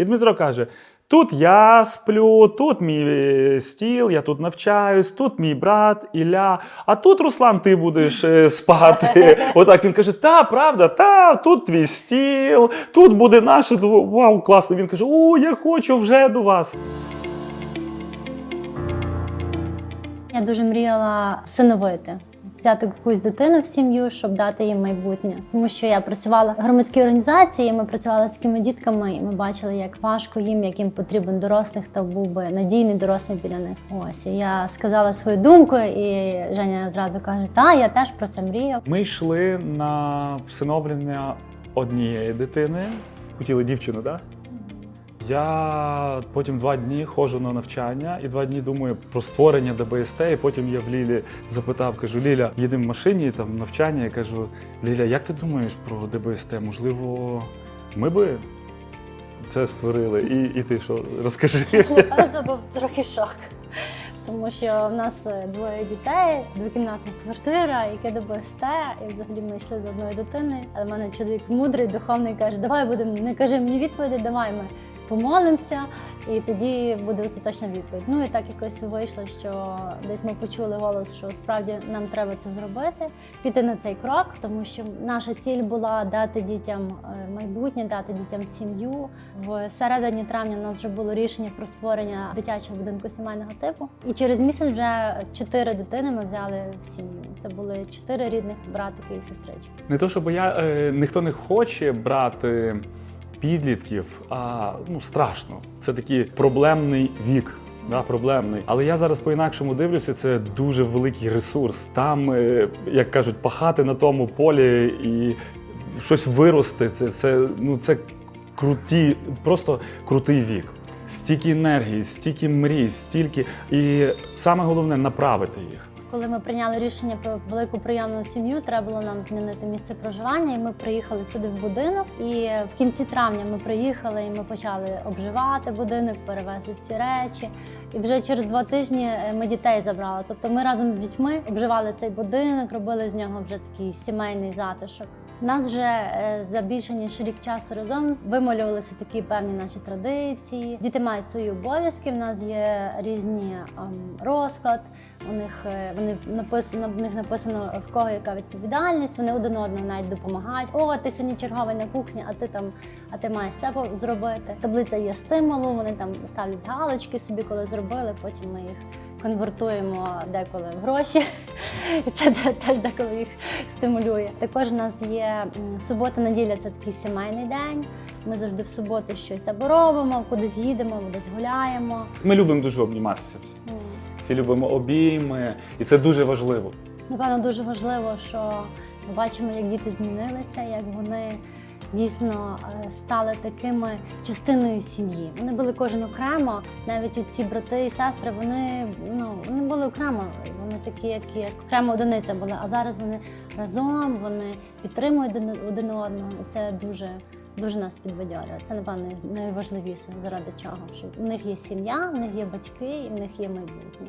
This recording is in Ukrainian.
І Дмитро каже: тут я сплю, тут мій е, стіл, я тут навчаюсь, тут мій брат Ілля, а тут Руслан, ти будеш е, спати. Отак він каже: Та, правда, та, тут твій стіл, тут буде наше. Вау, класно. Він каже: О, я хочу вже до вас. Я дуже мріяла всиновити. Взяти якусь дитину в сім'ю, щоб дати їм майбутнє, тому що я працювала в громадській організації. Ми працювали з такими дітками, і ми бачили, як важко їм, як їм потрібен дорослий, хто був би надійний дорослий біля них. Ось і я сказала свою думку, і Женя зразу каже: Та я теж про це мріяв. Ми йшли на всиновлення однієї дитини. Хотіли дівчину, так? Я потім два дні ходжу на навчання і два дні думаю про створення ДБСТ. І потім я в Лілі запитав, кажу, Ліля, їдемо в машині, там навчання. Я кажу, Ліля, як ти думаєш про ДБСТ? Можливо, ми би це створили? І, і ти що, розкажи. Але це був трохи шок. Тому що в нас е, двоє дітей, двокімнатна квартира, яке ДБСТ, і взагалі ми йшли з одною дитиною. Але в мене чоловік мудрий, духовний каже: давай будемо, не кажи мені відповіді, давай ми помолимося, і тоді буде остаточна відповідь. Ну і так якось вийшло, що десь ми почули голос, що справді нам треба це зробити, піти на цей крок, тому що наша ціль була дати дітям е, майбутнє, дати дітям сім'ю. В середині травня у нас вже було рішення про створення дитячого будинку сімейного типу. І через місяць вже чотири дитини ми взяли в сім'ю. Це були чотири рідних братики і сестрички. Не то, щоб я е, ніхто не хоче брати підлітків, а ну страшно. Це такий проблемний вік. Да, проблемний. Але я зараз по-інакшому дивлюся, це дуже великий ресурс. Там, е, як кажуть, пахати на тому полі і щось вирости. Це, це, ну, це круті, просто крутий вік. Стільки енергії, стільки мрій, стільки. І саме головне направити їх. Коли ми прийняли рішення про велику прийомну сім'ю, треба було нам змінити місце проживання, і ми приїхали сюди в будинок. І в кінці травня ми приїхали, і ми почали обживати будинок, перевезли всі речі. І вже через два тижні е, ми дітей забрали. Тобто ми разом з дітьми обживали цей будинок, робили з нього вже такий сімейний затишок. Нас вже е, за більше ніж рік часу разом вималювалися такі певні наші традиції. Діти мають свої обов'язки. В нас є різні ем, розклад. У них е, вони написано в них написано в кого яка відповідальність. Вони один одному навіть допомагають. О, ти сьогодні черговий на кухні, а ти там, а ти маєш все зробити. Таблиця є стимулу. Вони там ставлять галочки собі, коли зробили. Потім ми їх конвертуємо деколи в гроші. І це те- теж деколи їх стимулює. Також у нас є субота-неділя, це такий сімейний день. Ми завжди в суботу щось або робимо, кудись їдемо, десь гуляємо. Ми любимо дуже обніматися всі. М. Всі любимо обійми, і це дуже важливо. Напевно, дуже важливо, що ми бачимо, як діти змінилися, як вони дійсно е, стали такими частиною сім'ї. Вони були кожен окремо, навіть ці брати і сестри, вони ну вони були окремо. Вони такі, як, як окрема одиниця були. А зараз вони разом, вони підтримують один одного, і це дуже. Дуже нас підбадьорює. Це напевно найважливіше заради чого. Що в них є сім'я, в них є батьки, і в них є майбутнє.